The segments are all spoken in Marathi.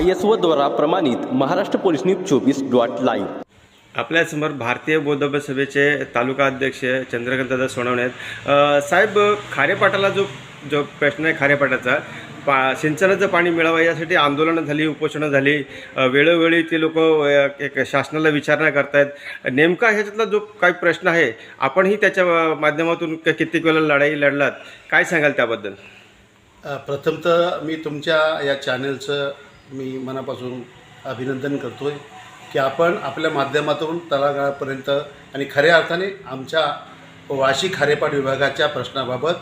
आय एस द्वारा प्रमाणित महाराष्ट्र पोलीस न्यूज चोवीस डॉट लाईव्ह. आपल्यासमोर भारतीय बौद्ध सभेचे तालुका अध्यक्ष चंद्रकांतदादा सोनवणे आहेत. साहेब खारेपाटाला जो जो प्रश्न आहे खारेपाटाचा पा सिंचनाचं पाणी मिळावं यासाठी आंदोलनं झाली उपोषणं झाली. वेळोवेळी ते लोक एक शासनाला विचारणा करतायत. नेमका ह्याच्यातला जो काही प्रश्न आहे आपणही त्याच्या माध्यमातून कित्येक वेळेला लढाई लढलात. काय सांगाल त्याबद्दल? प्रथमतः मी तुमच्या या चॅनलचं मी मनापासून अभिनंदन करतो आहे की आपण आपल्या माध्यमातून तळागाळापर्यंत आणि खऱ्या अर्थाने आमच्या वाशी खारेपाट विभागाच्या प्रश्नाबाबत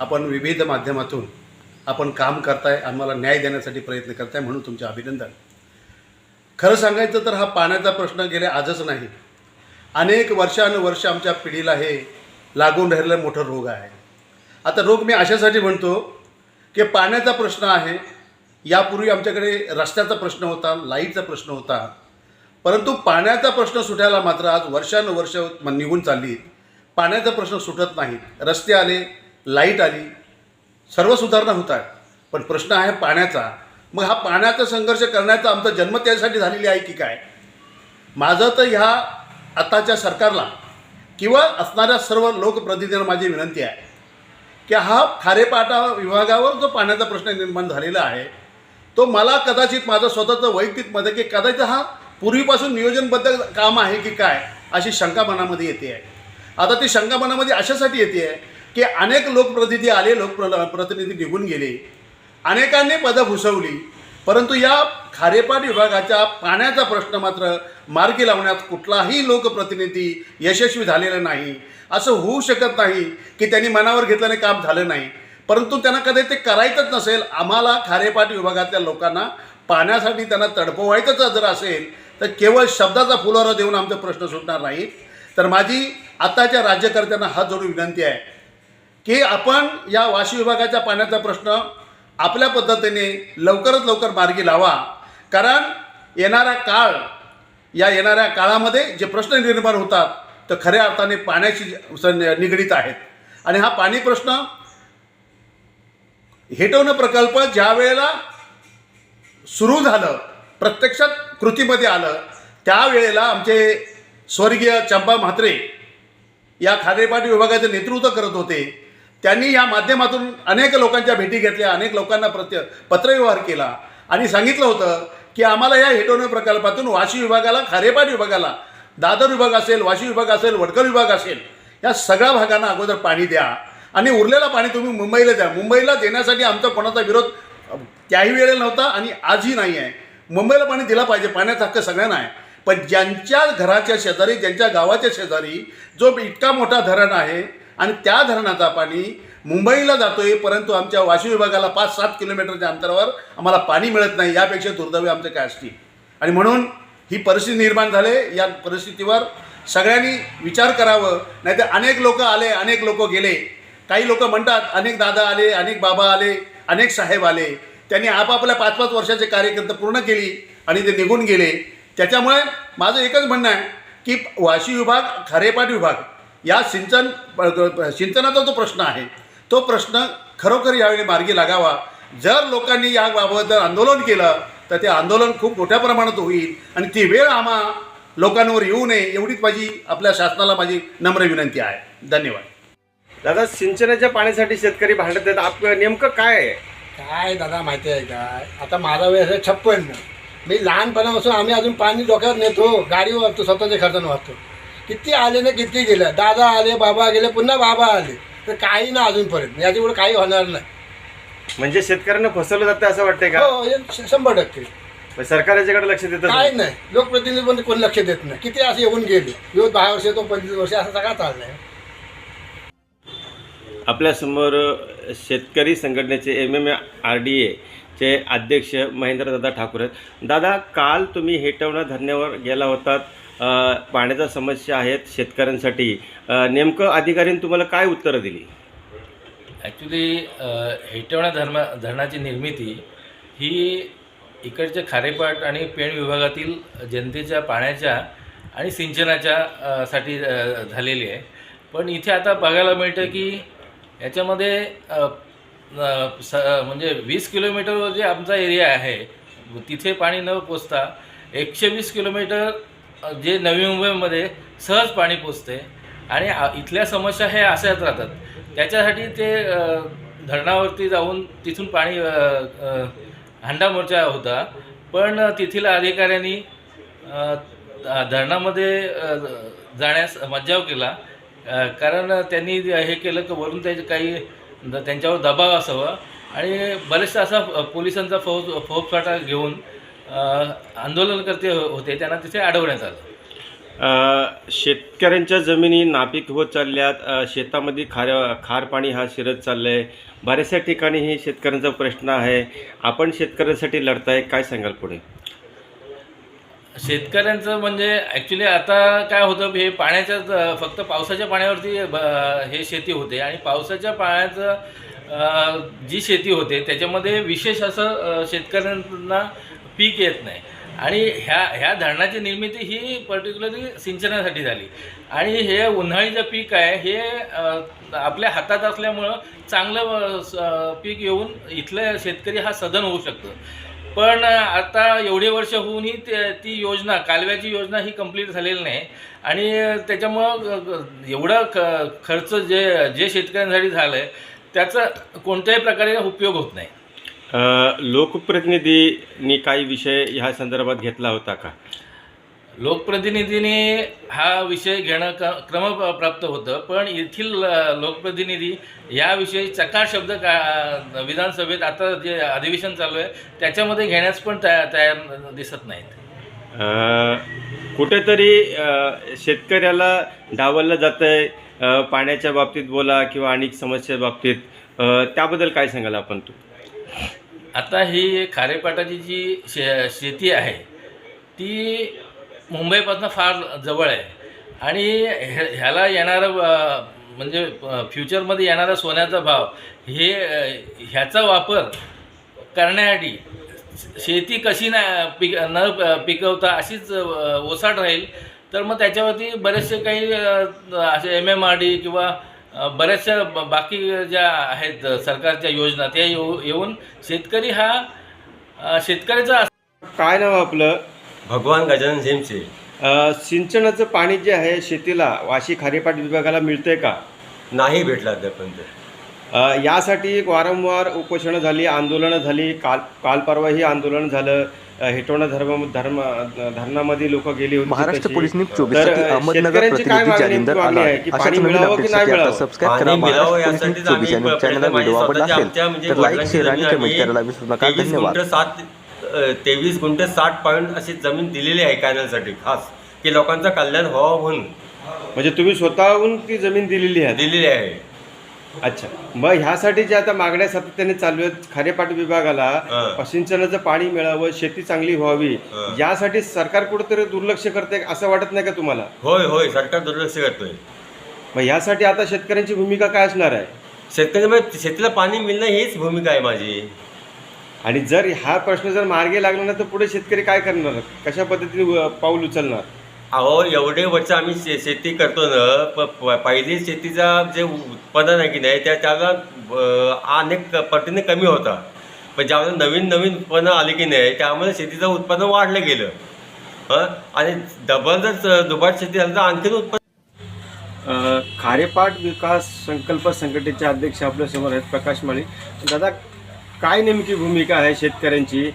आपण विविध माध्यमातून आपण काम करताय आम्हाला न्याय देण्यासाठी प्रयत्न करताय म्हणून तुमचे अभिनंदन. खरं सांगायचं तर हा पाण्याचा प्रश्न गेले आजच नाही. अनेक वर्षानुवर्ष आमच्या पिढीला हे लागून राहिलेला मोठा रोग आहे. आता रोग मी अशासाठी म्हणतो की पाण्याचा प्रश्न आहे यापूर्वी आमच्याकडे रस्त्याचा प्रश्न होता लाईटचा प्रश्न होता. परंतु पाण्याचा प्रश्न सुटायला मात्र आज वर्षानुवर्ष म- निघून चालली. पाण्याचा प्रश्न सुटत नाही रस्ते आले लाइट आली सर्व सुधारणा होत आहेत पण प्रश्न आहे पाण्याचा. मग हा पाण्याचा संघर्ष करण्याचा आमचा जन्म त्यासाठी झालेली आहे की काय? माझं तर ह्या आताच्या सरकारला किंवा असणाऱ्या सर्व लोकप्रतिनिधींना माझी विनंती आहे. की हा खारेपाटा विभागावर जो पाण्याचा प्रश्न निर्माण झालेला आहे तो मला कदाचित माझं स्वतःचं वैयक्तिक मत की कदाचित हा पूर्वीपासून नियोजनबद्ध काम आहे की काय अशी शंका मनामध्ये येते आहे. आता ती शंका मनामध्ये अशासाठी येते आहे की अनेक लोकप्रतिनिधी आले लोकप्र प्रतिनिधी निघून गेले अनेकांनी पदं भुसवली परंतु या खारेपाट विभागाच्या पाण्याचा प्रश्न मात्र मार्गी लावण्यात कुठलाही लोकप्रतिनिधी यशस्वी झालेला नाही. असं होऊ शकत नाही की त्यांनी मनावर घेतल्याने काम झालं नाही. परंतु त्यांना कधी ते करायचंच नसेल आम्हाला खारेपाट विभागातल्या लोकांना पाण्यासाठी त्यांना तडपवायचंच जर असेल तर केवळ शब्दाचा फुलारा देऊन आमचा प्रश्न सुटणार नाही. तर माझी आताच्या राज्यकर्त्यांना हात जोडून विनंती आहे की आपण या वाशी विभागाच्या पाण्याचा प्रश्न आपल्या पद्धतीने लवकरात लवकर मार्गी लावा. कारण येणारा काळ या येणाऱ्या काळामध्ये जे प्रश्न निर्माण होतात तर खऱ्या अर्थाने पाण्याशी स- निगडीत आहेत. आणि हा पाणी प्रश्न हेटवणं प्रकल्प ज्या वेळेला सुरू झालं प्रत्यक्षात कृतीमध्ये आलं त्यावेळेला आमचे स्वर्गीय चंपा म्हात्रे या खारेपाटी विभागाचे नेतृत्व करत होते. त्यांनी या माध्यमातून अनेक लोकांच्या भेटी घेतल्या अनेक लोकांना प्रत्य पत्रव्यवहार केला. आणि सांगितलं होतं की आम्हाला या हेटोने प्रकल्पातून वाशी विभागाला खारेपाट विभागाला दादर विभाग असेल वाशी विभाग असेल वडकर विभाग असेल या सगळ्या भागांना अगोदर पाणी द्या. आणि उरलेलं पाणी तुम्ही मुंबईला द्या. मुंबईला देण्यासाठी आमचा कोणाचा विरोध त्याही वेळेला नव्हता आणि आजही नाही आहे. मुंबईला पाणी दिला पाहिजे पाण्याचा हक्क सगळ्यांना आहे. पण ज्यांच्या घराच्या शेजारी ज्यांच्या गावाच्या शेजारी जो इतका मोठा धरण आहे आणि त्या धरणाचा पाणी मुंबईला जातोय परंतु आमच्या वाशी विभागाला पाच सात किलोमीटरच्या अंतरावर आम्हाला पाणी मिळत नाही यापेक्षा दुर्दैवी आमचं काय असतील? आणि म्हणून ही परिस्थिती निर्माण झाले या परिस्थितीवर सगळ्यांनी विचार करावं. नाहीतर अनेक लोक आले अनेक लोक गेले. काही लोक म्हणतात अनेक दादा आले अनेक बाबा आले अनेक साहेब आले. त्यांनी आपापल्या पाच पाच वर्षाचे कार्यकर्ते पूर्ण केली आणि ते निघून गेले. त्याच्यामुळे माझं एकच म्हणणं आहे की वाशी विभाग खारेपाट विभाग या सिंचन सिंचनाचा जो प्रश्न आहे तो प्रश्न खरोखर यावेळी मार्गी लागावा. जर लोकांनी याबाबत आंदोलन केलं तर ते आंदोलन खूप मोठ्या प्रमाणात होईल आणि ती वेळ आम्हा लोकांवर येऊ नये एवढीच माझी आपल्या शासनाला माझी नम्र विनंती आहे. धन्यवाद. दादा सिंचनाच्या पाण्यासाठी शेतकरी भांडत आहेत. आप नेमकं काय आहे? काय दादा माहिती आहे काय आता माझा वय आहे छप्पन्न मी लहानपणापासून आम्ही अजून पाणी डोक्यावर नेतो गाडीवर वाहतो स्वतःच्या खर्चानं वाहतो. किती आले ना किती गेले. दादा आले बाबा गेले पुन्हा बाबा आले. तर काही ना अजूनपर्यंत. याच्यापुढे काही होणार नाही. म्हणजे शेतकऱ्यांना फसवलं जातं असं वाटतंय का? हो हे श- शंभर टक्के. सरकार याच्याकडे लक्ष देतं काय नाही. लोकप्रतिनिधी पण कोणी लक्ष देत नाही. किती असे येऊन गेले. येऊन दहा वर्ष येतो पंचवीस वर्ष असं सगळा चाललाय. आपल्यासमोर शेतकरी संघटनेचे एम एम आर डी एचे अध्यक्ष महेंद्रदादा ठाकूर आहेत. दादा काल तुम्ही हेटवणा धरण्यावर गेला होतात पाण्याच्या समस्या आहेत शेतकऱ्यांसाठी. नेमकं अधिकाऱ्यांनी तुम्हाला काय उत्तरं दिली? ॲक्च्युली हेटवणा धर्म धरणाची निर्मिती ही इकडच्या खारेपाट आणि पेण विभागातील जनतेच्या पाण्याच्या आणि सिंचनाच्या साठी झालेली आहे. पण इथे आता बघायला मिळतं की याच्यामध्ये स म्हणजे वीस किलोमीटरवर जे आमचा एरिया आहे तिथे पाणी न पोचता एकशे वीस किलोमीटर जे नवी मुंबईमध्ये सहज पाणी पोचते. आणि इथल्या समस्या हे अशाच राहतात. त्याच्यासाठी ते धरणावरती जाऊन तिथून पाणी हंडा मोर्चा होता. पण तेथील अधिकाऱ्यांनी धरणामध्ये जाण्यास मज्जाव केला. कारण त्यांनी हे केलं की वरून त्याचे काही द- त्यांच्यावर दबाव असावा. आणि बरेचसा असा पोलिसांचा फौज फौजफाटा घेऊन आंदोलनकर्ते हो- होते. त्यांना तिथे अडवण्यात आलं. शेतकऱ्यांच्या जमिनी नापीक होत चालल्यात. शेतामध्ये खार खार पाणी हा शिरत चाललं आहे बऱ्याचशा ठिकाणी हे शेतकऱ्यांचा प्रश्न आहे. आपण शेतकऱ्यांसाठी लढताय. काय सांगाल पुढे? शेतकऱ्यांचं म्हणजे ॲक्च्युली आता काय होतं हे पाण्याच्या फक्त पावसाच्या पाण्यावरती ब- हे शेती होते. आणि पावसाच्या पाण्याचं जी शेती होते त्याच्यामध्ये विशेष असं शेतकऱ्यांना पीक येत नाही. आणि ह्या ह्या धरणाची निर्मिती ही पर्टिक्युलरली सिंचनासाठी झाली. आणि हे उन्हाळीचं पीक आहे हे आपल्या हातात असल्यामुळं चांगलं स- पीक येऊन इथलं शेतकरी हा सदन होऊ शकतो. पण आता एवढे वर्ष होऊनही ते- ती योजना कालव्याची योजना ही कंप्लीट झालेली नाही. आणि त्याच्यामुळं एवढा ख खर्च जे जे शेतकऱ्यांसाठी झालं आहे त्याचा कोणत्याही प्रकारे उपयोग होत नाही. लोकप्रतिनिधींनी काही विषय ह्या संदर्भात घेतला होता का? लोकप्रतिनिधीने हा विषय घेणं क क्रमप्राप्त होतं पण येथील लोकप्रतिनिधी याविषयी चकार शब्द का विधानसभेत आता जे अधिवेशन चालू आहे त्याच्यामध्ये घेण्यास पण तया तयार दिसत नाहीत. कुठेतरी शेतकऱ्याला डावललं जातं आहे पाण्याच्या बाबतीत बोला किंवा अनेक समस्या बाबतीत. त्याबद्दल काय सांगाल आपण तू? आता ही खारेपाटाची जी शे शेती आहे ती मुंबईपासून फार जवळ आहे. आणि ह्या- ह्याला येणारं म्हणजे फ्युचरमध्ये येणारा सोन्याचा भाव हे ह्याचा वापर करण्यासाठी शेती कशी ना पिक न पिकवता अशीच ओसाट राहील. तर मग त्याच्यावरती बरेचसे काही असे एम एम आर डी किंवा बऱ्याचशा ब- बाकी ज्या आहेत सरकारच्या योजना त्या येऊ येऊन शेतकरी हा शेतकऱ्याचा काय नाव आपलं? भगवान गजानन झेमचे अ, सिंचनाचं पाणी जे आहे शेतीला वाशी खारेपाट विभागाला मिळतंय का? नाही भेटला आतापर्यंत अ, यासाठी वारंवार उपोषणं झाली आंदोलनं झाली काल काल परवाही आंदोलन झालं अ, हेटोणा धर्म धर्म धरणामध्ये लोक गेली होती महाराष्ट्र तशी. पोलीस न्यूज चोवीस तर, साठी अ, अहमदनगर शेतकऱ्यांची काय प्रतिनिधी मागणी जालिंदर आला आहे? की अशाच पाणी नवीन मिळावं की नाही अपडेटसाठी आता मिळावं? सबस्क्राईब करा पाणी मिळावं महाराष्ट्र पोलीस न्यूज यासाठीच चोवीस आम्ही आणि चॅनलला माझी व्हिडिओ आवडला स्वतःच्या असेल आमच्या म्हणजे तर लाईक वडिलांची शेअर आणि जमीन कमेंट आम्ही करायला विसरू नका. तेवीस धन्यवाद. गुंठ सात तेवीस गुंठ साठ पॉईंट अशी जमीन दिलेली आहे कॅनलसाठी खास की लोकांचं कल्याण व्हावं म्हणून. म्हणजे तुम्ही स्वतःहून ती जमीन दिलेली आहे? दिलेली आहे. अच्छा. मग ह्यासाठी जे आता मागण्या सातत्याने चालू आहेत खारेपाट विभागाला. सिंचनाचं पाणी मिळावं शेती चांगली व्हावी. यासाठी सरकार कुठेतरी दुर्लक्ष करते असं वाटत नाही का तुम्हाला? होय होय सरकार दुर्लक्ष करतोय. मग यासाठी आता शेतकऱ्यांची भूमिका काय असणार आहे? शेतकरी शेतीला पाणी मिळणं हीच भूमिका आहे माझी. आणि जर हा प्रश्न जर मार्गी लागला ना तर पुढे शेतकरी काय करणार? कशा पद्धतीने पाऊल उचलणार? अहो एवढे वर्ष आम्ही शे शेती करतो ना प प- पहिली शेतीचा जे उत्पादन आहे की नाही त्या त्याला अ, अनेक पटीने कमी होता. पण ज्यावेळेला नवीन नवीन उत्पन्न आले की नाही त्यामुळे शेतीचं उत्पन्न वाढलं गेलं. हं? आणि डबल जर दुबाट शेती झाली तर आणखीन उत्पन्न अ, खारेपाट विकास संकल्प संघटनेचे अध्यक्ष आपल्यासमोर आहेत प्रकाश माळी. दादा काय नेमकी भूमिका आहे शेतकऱ्यांची?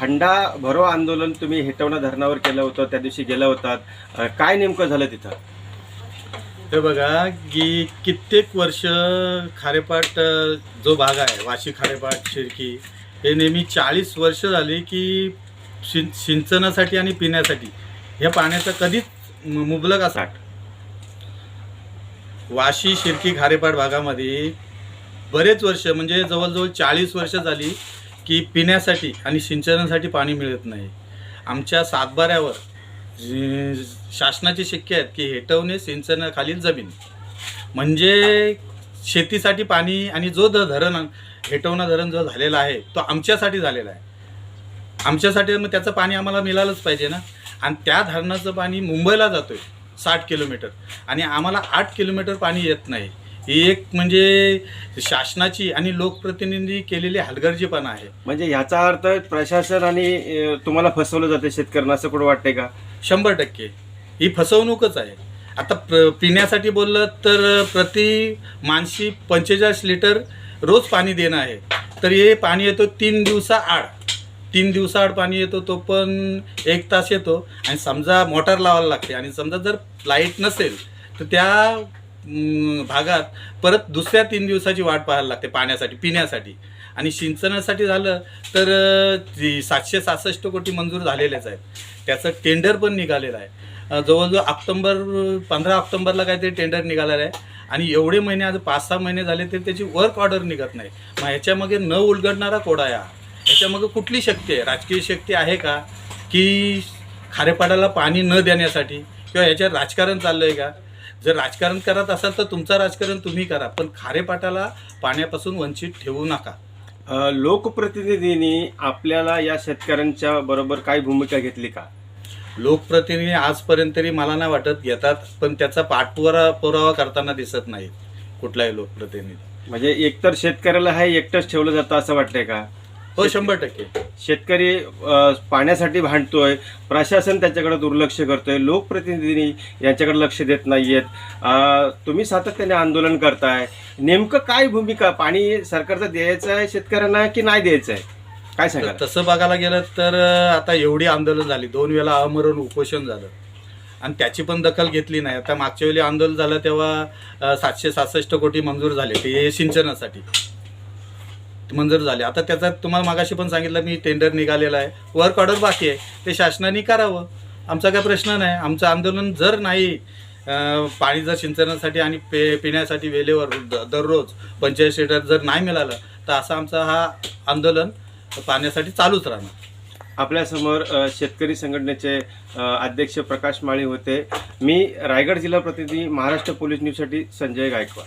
हंडा भरो आंदोलन तुम्ही हेटवणा धरणावर केलं होतं त्या दिवशी गेला होतात. काय नेमकं झालं तिथं? हे बघा की कित्येक वर्ष खारेपाट जो भाग आहे वाशी खारेपाट शिरकी हे नेहमी चाळीस वर्ष झाली की सिं सिंचनासाठी आणि पिण्यासाठी. ह्या पाण्याचा कधीच मुबलक असा वाशी शिरकी खारेपाट भागामध्ये बरेच वर्ष म्हणजे जवळजवळ चाळीस वर्ष झाली की पिण्यासाठी आणि सिंचनासाठी पाणी मिळत नाही. आमच्या सातबाऱ्यावर शासनाचे शासनाची शक्य आहेत की हेटवणे सिंचनाखालील जमीन. म्हणजे शेतीसाठी पाणी आणि जो द धरण हेटवणा धरण जो झालेला आहे तो आमच्यासाठी झालेला आहे. आमच्यासाठी मग त्याचं पाणी आम्हाला मिळालंच पाहिजे ना? आणि त्या धरणाचं पाणी मुंबईला जातो आहे साठ किलोमीटर. आणि आम्हाला आठ किलोमीटर पाणी येत नाही. ही एक म्हणजे शासनाची आणि लोकप्रतिनिधी केलेली हलगर्जीपणा आहे. म्हणजे ह्याचा अर्थ प्रशासन आणि अ, तुम्हाला फसवलं जाते शेतकऱ्यांना असं कुठं वाटतंय का? शंभर टक्के. ही फसवणूकच आहे. आता प्र पिण्यासाठी बोललं तर प्रति माणशी पंचेचाळीस लिटर रोज पाणी देणं आहे. तर हे पाणी येतो तीन दिवसा आड. तीन दिवसाआड पाणी येतो तो पण एक तास येतो. आणि समजा मोटार लावायला लागते. आणि समजा जर लाइट नसेल तर त्या भागात परत दुसऱ्या तीन दिवसाची वाट पाहायला लागते पाण्यासाठी पिण्यासाठी. आणि सिंचनासाठी झालं तर जी सातशे सहासष्ट कोटी मंजूर झालेलेच आहेत. त्याचं टेंडर पण निघालेलं आहे. जवळजवळ ऑक्टोंबर पंधरा ऑक्टोंबरला काहीतरी टेंडर निघालेलं आहे. आणि एवढे महिने आज पाच सहा महिने झाले तरी त्याची वर्क ऑर्डर निघत नाही. मग ह्याच्यामागे न उलगडणारा कोडा या. ह्याच्यामागे कुठली शक्ती आहे? राजकीय शक्ती आहे का? की खारेपाड्याला पाणी न देण्यासाठी? किंवा ह्याच्यात राजकारण चाललं आहे का? जर राजकारण करत असाल तर तुमचं राजकारण तुम्ही करा पण खारेपाटाला पाण्यापासून वंचित ठेवू नका. अ, लोकप्रतिनिधींनी आपल्याला या शेतकऱ्यांच्या बरोबर काय भूमिका घेतली का? लोकप्रतिनिधी आजपर्यंत तरी मला नाही वाटत घेतात पण त्याचा पाठपुरा पुरावा करताना दिसत नाही कुठलाही लोकप्रतिनिधी. म्हणजे एकतर शेतकऱ्याला हे एकटंच ठेवलं जातं असं वाटतंय का? हो शंभर टक्के. शेतकरी अ, पाण्यासाठी भांडतोय प्रशासन त्याच्याकडे दुर्लक्ष करतोय लोकप्रतिनिधी यांच्याकडे लक्ष देत नाहीयेत. अ, तुम्ही सातत्याने आंदोलन करताय. नेमकं काय भूमिका? पाणी सरकारचं द्यायचं आहे शेतकऱ्यांना की नाही द्यायचं आहे? काय तर सांगा तसं बघायला गेलं तर अं, आता एवढी आंदोलन झाली. दोन वेळा आमरण उपोषण झालं. आणि त्याची पण दखल घेतली नाही. आता मागच्या वेळी आंदोलन झालं तेव्हा अं, सातशे सहासष्ट कोटी मंजूर झाले ते सिंचनासाठी. मंजूर झाले. आता त्याचा तुम्हाला मागाशी पण सांगितलं मी टेंडर निघालेला आहे. वर्क ऑर्डर बाकी आहे. ते शासनाने करावं. आमचा काय प्रश्न नाही. आमचं आंदोलन जर नाही पाणी जर सिंचनासाठी आणि पे पिण्यासाठी वेळेवर दररोज पंचेचाळीस लिटर जर नाही मिळालं तर असा आमचा हा आंदोलन पाण्यासाठी चालूच राहणार. आपल्यासमोर शेतकरी संघटनेचे अध्यक्ष प्रकाश माळी होते. मी रायगड जिल्हा प्रतिनिधी महाराष्ट्र पोलीस न्यूजसाठी संजय गायकवाड.